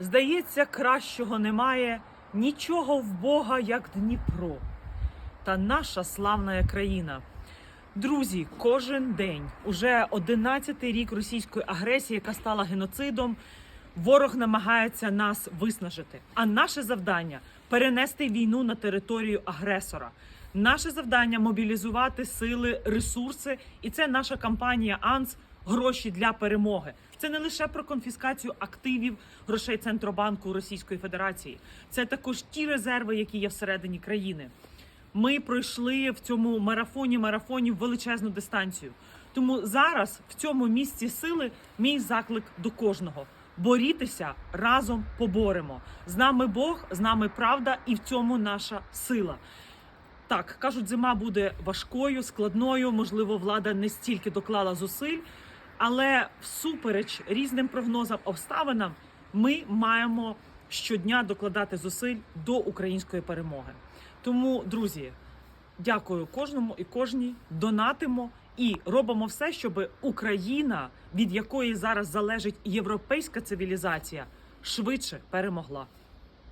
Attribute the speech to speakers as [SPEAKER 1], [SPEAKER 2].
[SPEAKER 1] Здається, кращого немає нічого в Бога, як Дніпро. Та наша славна країна. Друзі, кожен день, уже 11-й рік російської агресії, яка стала геноцидом, ворог намагається нас виснажити. А наше завдання перенести війну на територію агресора. Наше завдання мобілізувати сили, ресурси, і це наша кампанія АНС гроші для перемоги. Це не лише про конфіскацію активів грошей Центробанку Російської Федерації, це також ті резерви, які є всередині країни. Ми пройшли в цьому марафоні марафонів величезну дистанцію. Тому зараз в цьому місці сили мій заклик до кожного. Борітеся разом поборемо. З нами Бог, з нами правда, і в цьому наша сила. Так, кажуть, зима буде важкою, складною. Можливо, влада не стільки доклала зусиль, але всупереч різним прогнозам, обставинам, ми маємо щодня докладати зусиль до української перемоги. Тому, друзі, дякую кожному і кожній. Донатимо і робимо все, щоб Україна, від якої зараз залежить європейська цивілізація, швидше перемогла.